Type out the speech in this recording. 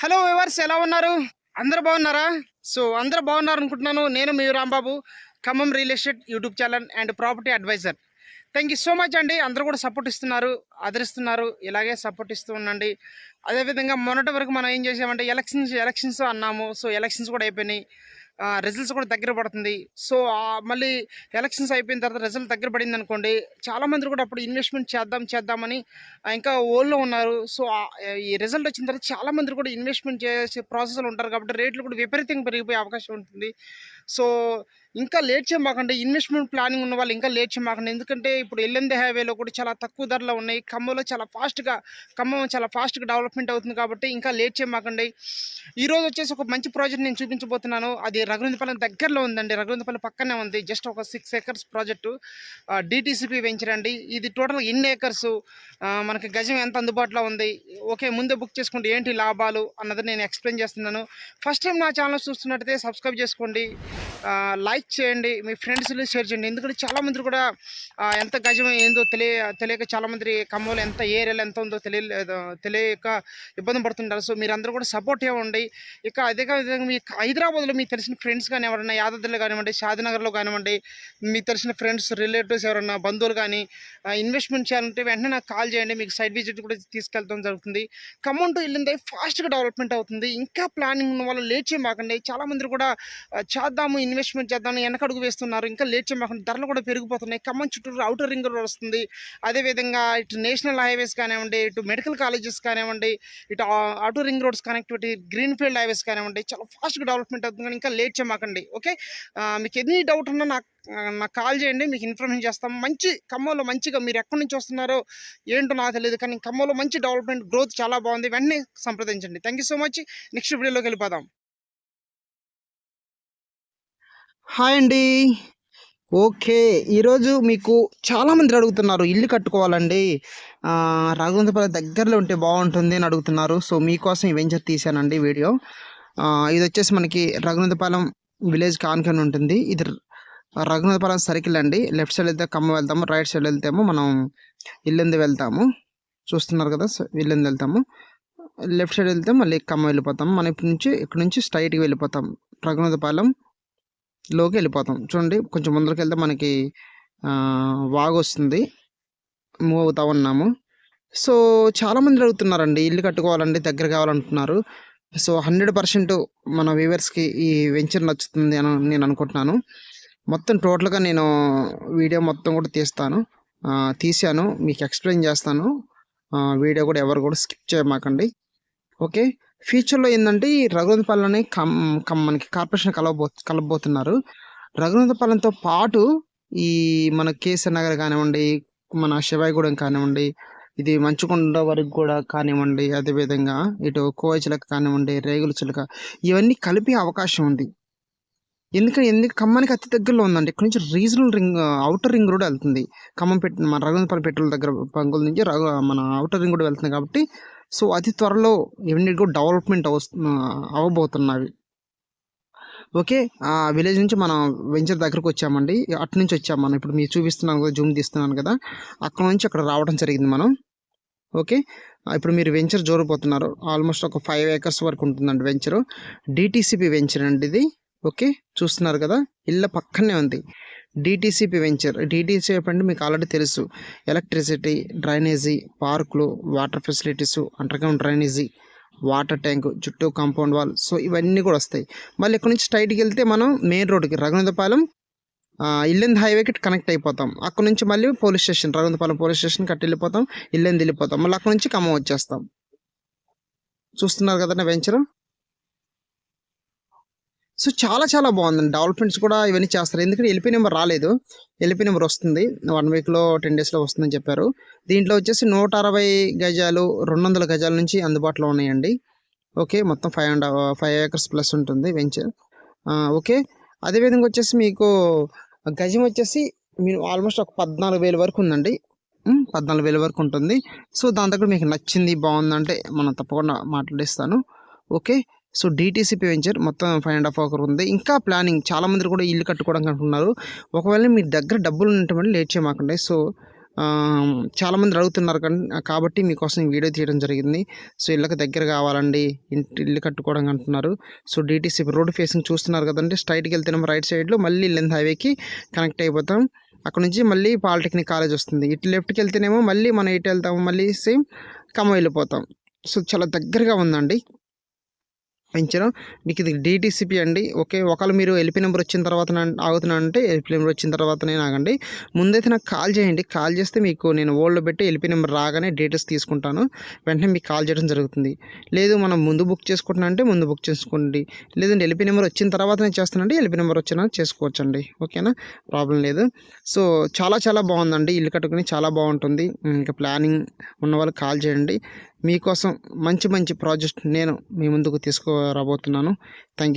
Hello viewers ఎలా ఉన్నారు? అందరూ బాగున్నారా? సో అందరూ బాగున్నారు అనుకుంటున్నాను నేను మీ Rambabu Khammam real estate YouTube channel and property advisor. Thank you so much అండి. అందరూ కూడా సపోర్ట్ ఇస్తున్నారు ఆదరిస్తున్నారు. ఇలాగే సపోర్ట్ ఇస్తూ ఉండండి. అదేవిధంగా మొన్నటి వరకు మనం ఏం చేసామంటే ఎలక్షన్స్ ఎలక్షన్స్ అన్నాము. సో ఎలక్షన్స్ కూడా అయిపోయినాయి. రిజల్ట్స్ కూడా దగ్గర పడుతుంది. సో మళ్ళీ ఎలక్షన్స్ అయిపోయిన తర్వాత రిజల్ట్ దగ్గర పడింది అనుకోండి చాలా మంది కూడా అప్పుడు ఇన్వెస్ట్మెంట్ చేద్దాం చేద్దామని ఇంకా ఓల్లో ఉన్నారు. సో ఈ రిజల్ట్ వచ్చిన తర్వాత చాలా మంది కూడా ఇన్వెస్ట్మెంట్ చేసే ప్రాసెస్లో ఉంటారు కాబట్టి రేట్లు కూడా విపరీతంగా పెరిగిపోయే అవకాశం ఉంటుంది. సో ఇంకా లేట్ చేయమాకండి. ఇన్వెస్ట్మెంట్ ప్లానింగ్ ఉన్న వాళ్ళు ఇంకా లేట్ చేయమాకండి. ఎందుకంటే ఇప్పుడు ఎల్ఎంది హైవేలో కూడా చాలా తక్కువ ధరలో ఉన్నాయి. ఖమ్మంలో చాలా ఫాస్ట్గా ఖమ్మం చాలా ఫాస్ట్గా డెవలప్మెంట్ అవుతుంది కాబట్టి ఇంకా లేట్ చేయమాకండి. ఈరోజు వచ్చేసి ఒక మంచి ప్రాజెక్ట్ నేను చూపించబోతున్నాను. అది రఘునందపల్లి దగ్గరలో ఉందండి. రఘునందపల్లి పక్కనే ఉంది. జస్ట్ ఒక six acres project. DTCP venture అండి. ఇది టోటల్ ఎన్ని ఏకర్స్? మనకి గజం ఎంత అందుబాటులో ఉంది? ఓకే ముందే బుక్ చేసుకుంటే ఏంటి లాభాలు అన్నది నేను ఎక్స్ప్లెయిన్ చేస్తున్నాను. ఫస్ట్ టైం నా ఛానల్ చూస్తున్నట్టయితే సబ్స్క్రైబ్ చేసుకోండి. లైక్ చేయండి మీ ఫ్రెండ్స్ని షేర్ చేయండి. ఎందుకంటే చాలామంది కూడా ఎంత గజం ఏందో తెలియ తెలియక చాలామంది ఖమ్మంలో ఎంత ఏరియాలో ఎంత ఉందో తెలియ తెలియక ఇబ్బంది పడుతుంటారు. సో మీరందరూ కూడా సపోర్ట్ ఇవ్వండి ఇక అదే విధంగా మీ హైదరాబాద్లో మీకు తెలిసిన ఫ్రెండ్స్ కానీ ఎవరైనా యాదాద్రిలో కానివ్వండి షాదినగర్లో కానివ్వండి మీకు తెలిసిన ఫ్రెండ్స్ రిలేటివ్స్ ఎవరైనా బంధువులు కానీ ఇన్వెస్ట్మెంట్ చేయాలంటే వెంటనే నాకు కాల్ చేయండి. మీకు సైట్ విజిట్ కూడా తీసుకెళ్ళడం జరుగుతుంది. ఖమ్మం టు వెళ్ళింది ఫాస్ట్గా డెవలప్మెంట్ అవుతుంది. ఇంకా ప్లానింగ్ ఉన్న వాళ్ళు లేట్ చేయమాకండి. చాలామంది కూడా చేద్దాము ఇన్వెస్ట్మెంట్ చేద్దాం వెనకడుగు వేస్తున్నారు. ఇంకా లేట్ చేయమాకండి ధరలు కూడా పెరిగిపోతున్నాయి. ఖమ్మం చుట్టూరు అవుటర్ రింగ్ రోడ్ వస్తుంది. అదేవిధంగా ఇటు నేషనల్ హైవేస్ కానివ్వండి ఇటు మెడికల్ కాలేజెస్ కానివ్వండి ఇటు outer ring roads connectivity green field highways కానివ్వండి చాలా ఫాస్ట్గా డెవలప్మెంట్ అవుతుంది. కానీ ఇంకా లేట్ చేయమాకండి. ఓకే మీకు ఎన్ని డౌట్ ఉన్నా నాకు నాకు కాల్ చేయండి. మీకు ఇన్ఫర్మేషన్ చేస్తాం. మంచి ఖమ్మంలో మంచిగా మీరు ఎక్కడి నుంచి వస్తున్నారో ఏంటో నాకు తెలియదు. కానీ ఖమ్మంలో మంచి డెవలప్మెంట్ గ్రోత్ చాలా బాగుంది. వెంటనే సంప్రదించండి. Thank you so much next వీడియోలోకి వెళ్ళిపోదాం. హాయ్ అండి. ఓకే ఈరోజు మీకు చాలామంది అడుగుతున్నారు ఇల్లు కట్టుకోవాలండి. ఆ, రాఘవేంద్రపల్లి దగ్గరలో ఉంటే బాగుంటుంది అని అడుగుతున్నారు. సో మీకోసం ఈ వెంచర్ తీసానండి వీడియో. ఇది వచ్చేసి మనకి రఘునాథపాలెం విలేజ్ కాన్కన్ ఉంటుంది. ఇది రఘునాథపురం సర్కిల్ అండి. లెఫ్ట్ సైడ్ వెళ్తే ఖమ్మం వెళ్తాము రైట్ సైడ్ వెళ్తేమో మనం ఇల్లంది వెళ్తాము. చూస్తున్నారు కదా సో వెళ్తాము. లెఫ్ట్ సైడ్ వెళ్తే మళ్ళీ ఖమ్మం వెళ్ళిపోతాం. మనం ఇప్పటి నుంచి ఇక్కడ నుంచి స్ట్రైట్కి వెళ్ళిపోతాం. రఘునాథపాలెం లోకి వెళ్ళిపోతాం. చూడండి కొంచెం ముందరికి వెళ్తే మనకి వాగు వస్తుంది. మూవ్ అవుతా ఉన్నాము. సో చాలామంది అడుగుతున్నారండి ఇల్లు కట్టుకోవాలండి దగ్గర కావాలంటున్నారు. సో హండ్రెడ్ పర్సెంట్ మన వ్యూవర్స్కి ఈ వెంచర్ నచ్చుతుంది అని నేను అనుకుంటున్నాను. మొత్తం టోటల్గా నేను వీడియో మొత్తం కూడా తీస్తాను. తీశాను మీకు ఎక్స్ప్లెయిన్ చేస్తాను. వీడియో కూడా ఎవరు కూడా స్కిప్ చేయమాకండి. ఓకే? ఫ్యూచర్లో ఏంటంటే ఈ రఘునాథపాలెంని కమ్ కమ్ మనకి కార్పొరేషన్ కలవబో కలపబోతున్నారు రఘునాథపాలెంతో పాటు ఈ మన కేసీఆర్ నగర్ కానివ్వండి మన శివాయిగూడెం కానివ్వండి ఇది మంచుకొండ వరకు కూడా కానివ్వండి అదేవిధంగా ఇటు కోయ చిలక కానివ్వండి రేగుల చిలక ఇవన్నీ కలిపే అవకాశం ఉంది. ఎందుకంటే ఎందుకు ఖమ్మానికి అతి దగ్గరలో ఉందండి ఇక్కడ నుంచి regional ring outer ring road వెళ్తుంది. ఖమ్మం పెట్ మన రఘునాథపల్లి పెట్రోల్ దగ్గర పంగుల నుంచి రఘు మన అవుటర్ రింగ్ కూడా వెళ్తుంది కాబట్టి సో అతి త్వరలో ఇవన్నీ కూడా డెవలప్మెంట్ అవ అవ్వబోతున్నవి ఓకే ఆ విలేజ్ నుంచి మనం వెంచర్ దగ్గరకు వచ్చామండి. అటు నుంచి వచ్చాం మనం. ఇప్పుడు మీరు చూపిస్తున్నాను కదా జూమ్ తీస్తున్నాను కదా. అక్కడ నుంచి అక్కడ రావడం జరిగింది మనం. ఓకే ఇప్పుడు మీరు వెంచర్ జోరిపోతున్నారు ఆల్మోస్ట్ ఒక ఫైవ్ ఏకర్స్ వరకు ఉంటుందండి వెంచరు. డిటీసీపీ వెంచర్ అండి ఇది. ఓకే? చూస్తున్నారు కదా? ఇళ్ళ పక్కనే ఉంది. DTCP venture. డిటీసీపీ అంటే మీకు ఆల్రెడీ తెలుసు. ఎలక్ట్రిసిటీ డ్రైనేజీ పార్కులు water facilities underground drainage water tank చుట్టూ కాంపౌండ్ వాల్. సో ఇవన్నీ కూడా వస్తాయి. మళ్ళీ ఇక్కడ నుంచి స్ట్రైట్కి వెళ్తే మనం మెయిన్ రోడ్కి రఘునందపాలెం ఇల్లెంది హైవేకి కనెక్ట్ అయిపోతాం. అక్కడ నుంచి మళ్ళీ police station Raghunandapalem police station కట్టి వెళ్ళిపోతాం ఇల్లెంది వెళ్ళిపోతాం. మళ్ళీ అక్కడ నుంచి ఖమ్మం వచ్చేస్తాం. చూస్తున్నారు కదండి వెంచర్? సో చాలా చాలా బాగుందండి. డెవలప్మెంట్స్ కూడా ఇవన్నీ చేస్తారు. ఎందుకంటే ఎల్పీ నెంబర్ రాలేదు. ఎల్పీ నెంబర్ వస్తుంది. వన్ వీక్లో టెన్ డేస్లో వస్తుందని చెప్పారు. దీంట్లో వచ్చేసి నూట అరవై గజాలు రెండు వందల గజాల నుంచి అందుబాటులో ఉన్నాయండి. ఓకే మొత్తం five and five acres plus ఉంటుంది వెంచర్. ఓకే. అదేవిధంగా వచ్చేసి మీకు గజం వచ్చేసి మీరు ఆల్మోస్ట్ ఒక పద్నాలుగు వేల వరకు ఉందండి. పద్నాలుగు వేల వరకు ఉంటుంది. సో దాని దగ్గర మీకు నచ్చింది బాగుందంటే మనం తప్పకుండా మాట్లాడిస్తాను. ఓకే. సో డిటీసీపీ వెంచర్ మొత్తం ఫైవ్ అండ్ హాఫ్ ఒకరు ఉంది. ఇంకా ప్లానింగ్ చాలా మంది కూడా ఇల్లు కట్టుకోవడానికి అంటున్నారు ఒకవేళ మీ దగ్గర డబ్బులు ఉన్నటువంటి లేట్ చేయమాకండి. సో చాలామంది అడుగుతున్నారు కాబట్టి మీకోసం ఈ వీడియో తీయడం జరిగింది. సో ఇళ్ళకి దగ్గర కావాలండి. ఇంటి ఇల్లు కట్టుకోవడం అంటున్నారు. సో డిటీసీ రోడ్ ఫేసింగ్ చూస్తున్నారు కదండి. స్ట్రైట్కి వెళ్తేనేమో రైట్ సైడ్లో మళ్ళీ లెంత్ హైవేకి కనెక్ట్ అయిపోతాం. అక్కడ నుంచి మళ్ళీ పాలిటెక్నిక్ కాలేజ్ వస్తుంది. ఇటు లెఫ్ట్కి వెళ్తేనేమో మళ్ళీ మనం ఇటు వెళ్తాము. మళ్ళీ సేమ్ ఖమ్మం వెళ్ళిపోతాం. సో చాలా దగ్గరగా ఉందండి. పెంచడం. మీకు ఇది డీటీసీపీ అండి. ఓకే ఒకవేళ మీరు ఎల్పీ నెంబర్ వచ్చిన తర్వాత ఆగుతున్నా అంటే ఎల్పీ నెంబర్ వచ్చిన తర్వాతనే ఆగండి. ముందైతే నాకు కాల్ చేయండి. కాల్ చేస్తే మీకు నేను ఓల్డ్లో పెట్టి ఎల్పీ నెంబర్ రాగానే డీటెయిల్స్ తీసుకుంటాను. వెంటనే మీకు కాల్ చేయడం జరుగుతుంది. లేదు మనం ముందు బుక్ చేసుకుంటున్నా అంటే ముందు బుక్ చేసుకోండి. లేదంటే ఎల్పీ నెంబర్ వచ్చిన తర్వాతనే చేస్తానండి ఎల్పీ నెంబర్ వచ్చినా చేసుకోవచ్చండి. ఓకేనా? ప్రాబ్లం లేదు. సో చాలా చాలా బాగుందండి. ఇల్లు కట్టుకుని చాలా బాగుంటుంది. ఇంకా ప్లానింగ్ ఉన్న వాళ్ళు కాల్ చేయండి. మీకోసం మంచి మంచి ప్రాజెక్ట్ నేను మీ ముందుకు తీసుకురాబోతున్నాను. Thank you